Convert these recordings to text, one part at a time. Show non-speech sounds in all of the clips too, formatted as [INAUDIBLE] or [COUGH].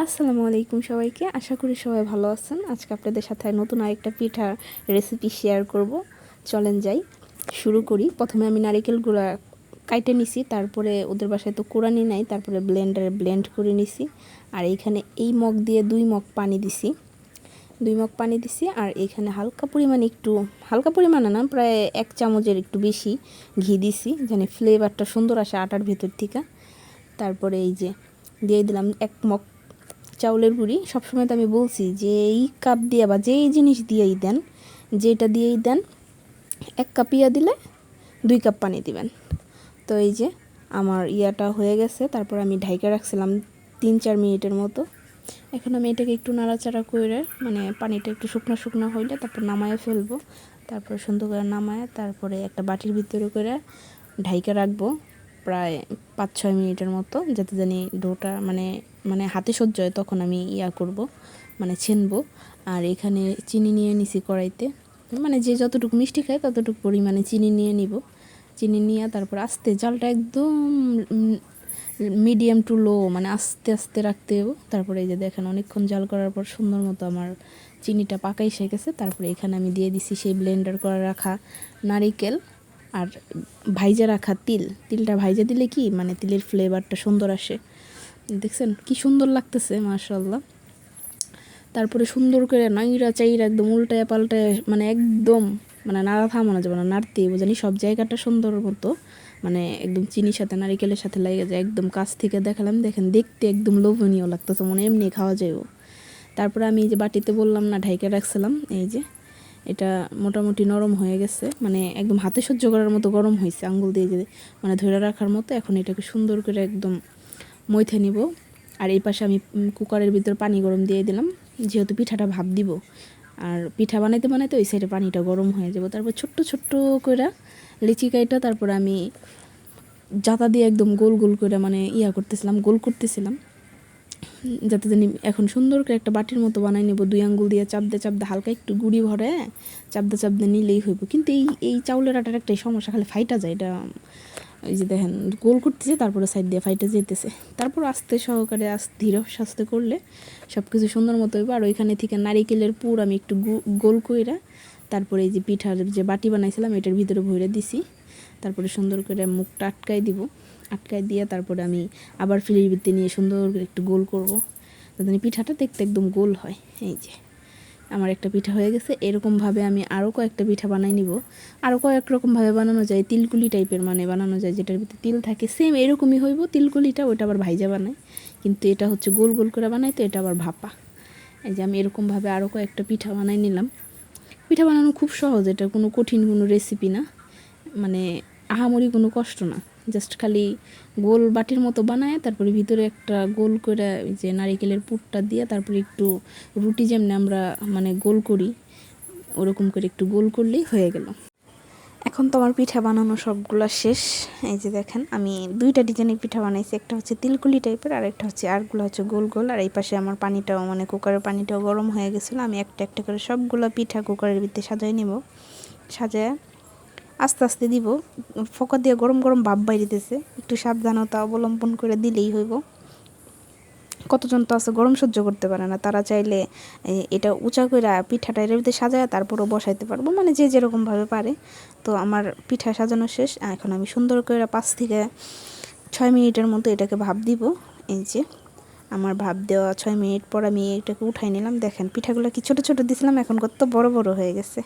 আসসালামু আলাইকুম সবাইকে। আশা করি সবাই ভালো আছেন। আজকে আপনাদের সাথে নতুন আরেকটা পিঠা রেসিপি শেয়ার করব। চলেন যাই। শুরু করি। প্রথমে আমি নারিকেলগুলো কাইটে নিছি। তারপরে ওদের বাসায় তো কোরানি নাই। তারপরে ব্লেন্ডারে ব্লেন্ড করে নিছি। আর এইখানে এই মগ দিয়ে দুই মগ পানি দিছি। দুই মগ পানি দিছি। আর এখানে হালকা পরিমাণে একটু, হালকা পরিমাণে না, প্রায় এক চামচের একটু বেশি ঘি দিছি। যেন ফ্লেভারটা সুন্দর আসে আটার ভেতর থেকে। তারপরে এই যে দিয়ে দিলাম এক মগ চাউলের গুঁড়ি, সবসময় তো আমি বলছি যে এই কাপ দিয়ে বা যেই জিনিস দিয়েই দেন যেটা দিয়েই দেন, এক কাপ ইয়া দিলে দুই কাপ পানি দিবেন। তো এই যে আমার ইয়াটা হয়ে গেছে, তারপর আমি ঢাইকা রাখছিলাম তিন চার মিনিটের মতো। এখন আমি এটাকে একটু নাড়াচাড়া করে মানে পানিটা একটু শুকনো শুকনো হইলে তারপর নামায় ফেলব। তারপর সুন্দর করে নামায় তারপরে একটা বাটির ভিতরে করে ঢাইকা রাখব প্রায় পাঁচ ছয় মিনিটের মতো, যাতে জানি ডোটা মানে মানে হাতে সহ্য হয় তখন আমি ইয়া করব মানে ছেনবো। আর এখানে চিনি নিয়ে নিছি কড়াইতে। মানে যে যতটুকু মিষ্টি খায় ততটুকু পরিমাণে চিনি নিয়ে নিব। চিনি নিয়ে তারপর আস্তে জালটা একদম মিডিয়াম টু লো মানে আস্তে আস্তে রাখতে হবে। তারপরে এই যে দেখেন অনেকক্ষণ জাল করার পর সুন্দর মতো আমার চিনিটা পাকাই এসে গেছে। তারপরে এখানে আমি দিয়ে দিছি সেই ব্লেন্ডার করে রাখা নারিকেল আর ভাইজা রাখা তিল। তিলটা ভাইজা দিলে কি মানে তিলের ফ্লেভারটা সুন্দর আসে। দেখছেন? কি সুন্দর লাগতেছে মাশাল্লাহ তারপরে সুন্দর করে নাইরা চাইরা একদম উল্টায় পাল্টায় মানে একদম মানে নাড়া থামানো যাবে না, নাড়তেই জানি সব জায়গাটা সুন্দর মতো মানে একদম চিনির সাথে, নারিকেলের সাথে লেগে যায়, একদম কাছ থেকে দেখালাম, দেখেন, দেখতে একদম লোভনীয় লাগতেছে, মনে এমনি খাওয়া যায়ও তারপরে আমি এই যে বাটিতে বললাম না, ঢাইকে রাখছিলাম, এই যে, এটা মোটামুটি নরম হয়ে গেছে মানে একদম হাতে সহ্য করার মতো গরম হয়েছে আঙ্গুল দিয়ে যে মানে ধরে রাখার মতো, এখন এটাকে সুন্দর করে একদম মইথে নিব। আর এই পাশে আমি কুকারের ভিতর পানি গরম দিয়ে দিলাম। যেহেতু পিঠাটা ভাপ দিব, আর পিঠা বানাইতে বানাইতে ওই সাইডে পানিটা গরম হয়ে যাব। তারপর ছোট্ট ছোট্ট করে লিচি কাইটা তারপর আমি জাতা দিয়ে একদম গোল গোল করে মানে ইয়া করতেছিলাম, গোল করতেছিলাম। যাতে জানি এখন সুন্দর করে একটা বাটির মতো বানাই নেব। দুই আঙ্গুল দিয়ে চাপদে চাপদে হালকা একটু গুড়ি ভরে, চাপদে চাপদে নিলেই হইব। কিন্তু এই এই চাউলের আটার একটাই সমস্যা, খালি ফাইটা যায়। এটা এই যে দেখেন, গোল করতেছে, তারপরে সাইড দিয়ে ফাইটে যেতেছে। তারপর আস্তে সহকারে আস্তে ধীর সাস্তে করলে সব কিছু সুন্দর মতো হইব। আর ওইখানে থেকে নারিকেলের পুর আমি একটু গোল কইরা তারপরে এই যে পিঠার যে বাটি বানাইছিলাম, এটার ভিতরে ভরে দিছি। তারপরে সুন্দর করে মুখটা আটকাই দিব। আটকায় দিয়ে তারপরে আমি আবার ফিলির ভিত্তি নিয়ে সুন্দর করে একটু গোল করব। যাতে পিঠাটা দেখতে একদম গোল হয়। এই যে। আমার একটা পিঠা হয়ে গেছে। এরকমভাবে আমি আরও কয়েকটা পিঠা বানাই নিব। আরও কয়েক রকমভাবে বানানো যায়, তিলকুলি টাইপের মানে বানানো যায়, যেটার ভিতরে তিল থাকে। সেম এরকমই হইব, তিলকুলিটা ওটা আবার ভাইজা বানায়। কিন্তু এটা হচ্ছে গোল গোল করে বানাই তো এটা আবার ভাপা। এই যে আমি এরকমভাবে আরও কয়েকটা পিঠা বানাই নিলাম। পিঠা বানানো খুব সহজ, এটা কোনো কঠিন কোনো রেসিপি না। মানে আহামরি কোনো কষ্ট না। জাস্ট খালি গোল বাটির মতো বানায়, তারপরে ভিতরে একটা গোল করে যে নারিকেলের পুরটা দিয়ে তারপরে একটু রুটি যেমনি আমরা মানে গোল করি, ওরকম করে একটু গোল করলেই হয়ে গেল। এখন তো আমার পিঠা বানানো সবগুলো শেষ। এই যে দেখেন, আমি দুইটা ডিজাইনের পিঠা বানাইছি, একটা হচ্ছে তিলকুলি টাইপের আর একটা হচ্ছে আরগুলো হচ্ছে গোল গোল। আর এই পাশে আমার পানিটাও মানে কুকারের পানিটাও গরম হয়ে গেছিল, আমি একটা একটা করে সবগুলো পিঠা কুকারের ভিতরে সাজাই নেব। সাজায় আস্তে আস্তে দিব। ফোকা দিয়ে গরম গরম ভাব বাইরিতেছে। একটু সাবধানতা অবলম্বন করে দিলেই হইব। কতজন তো আছে গরম সহ্য করতে পারে না। তারা চাইলে এটা উঁচা করে পিঠাটা এর ভিতরে সাজায় তারপরও বসাইতে পারব। মানে যে যেরকমভাবে পারে। তো আমার পিঠা সাজানো শেষ। এখন আমি সুন্দর করে পাঁচ থেকে ছয় মিনিটের মতো এটাকে ভাব দিব। এই যে, আমার ভাব দেওয়া ছয় মিনিট পর আমি এটাকে উঠাই নিলাম। দেখেন, পিঠাগুলো কি ছোটো ছোটো দিছিলাম, এখন কত বড় বড় হয়ে গেছে।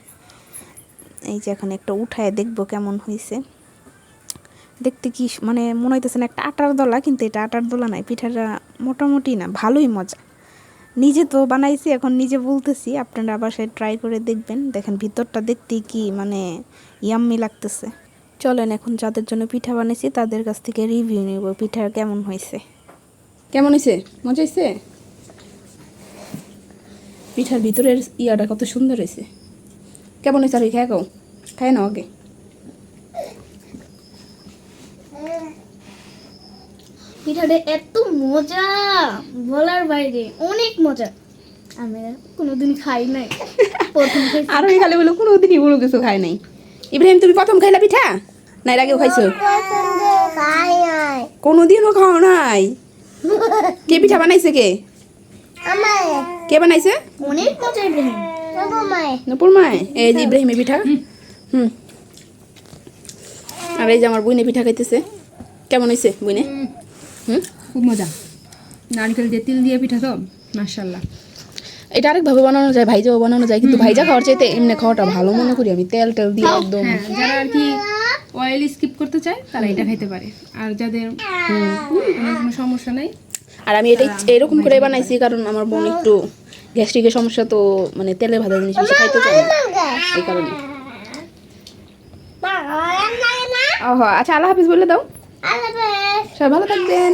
এই যে এখন একটা উঠায় দেখব কেমন হয়েছে দেখতে কি মানে মনে হইতেছে না একটা আটার দলা, কিন্তু এটা আটার দলা নাই, পিঠাটা মোটামুটি না, ভালোই মজা। নিজে তো বানাইছি, এখন নিজে বলতেছি, আপনারা সে ট্রাই করে দেখবেন। দেখেন ভিতরটা দেখতে কি মানে ইয়াম্মি লাগতেছে। চলেন এখন যাদের জন্য পিঠা বানাইছি, তাদের কাছ থেকে রিভিউ নিব পিঠা কেমন হয়েছে কেমন হয়েছে মজা হয়েছে পিঠার ভিতরের ইয়াটা কত সুন্দর হয়েছে কেমন হয়েছে? আর খেয়ে খাও খাই না আগে। পিঠাটা এত মজা বলার বাইরে অনেক মজা। আমি কোনোদিন খাই নাই। প্রথম। [LAUGHS] আর ওই খালি বলো কোনো দিনই বড় কিছু খাই নাই। ইব্রাহিম তুমি প্রথম খাইলা পিঠা? না এর আগেও খাইছো? কোনোদিনও খাও নাই। কে পিঠা বানাইছে কে? কে বানাইছে? অনেক মজা ইব্রাহিম। নপুর মায় এই যে ইব্রাহিমে পিঠা? হুম। আর এই যে আমার বুইনে পিঠা খাইতেছে। কেমন হয়েছে বুইনে হুম। খুব মজা। নারকেল দিয়ে তিল দিয়ে পিঠা তো মার্শাল্লাহ এটা আরেকভাবে বানানো যায় ভাইজাও বানানো যায় কিন্তু ভাইজা খাওয়ার চাইতে এমনি খাওয়াটা ভালো মনে করি আমি তেল টেল দিয়ে একদম। হ্যাঁ যারা আর কি অয়েল স্কিপ করতে চায় তারা এটা খাইতে পারে। আর যাদের কোনো সমস্যা নাই আর আমি এটা এরকম করে বানাইছি কারণ আমার বোন একটু গ্যাস্ট্রিকের সমস্যা তো মানে তেলে ভাজা জিনিস বেশি খাইতে চায় না এই কারণে ওহ আচ্ছা আল্লাহ হাফিজ বলে দাও সবাই ভালো থাকবেন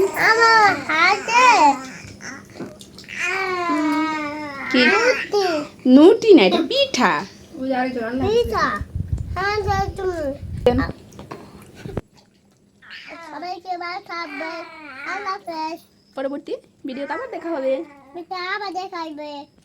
নুটি না এটা পিঠা পরবর্তী ভিডিওতে আবার দেখা হবে Me dá uma de.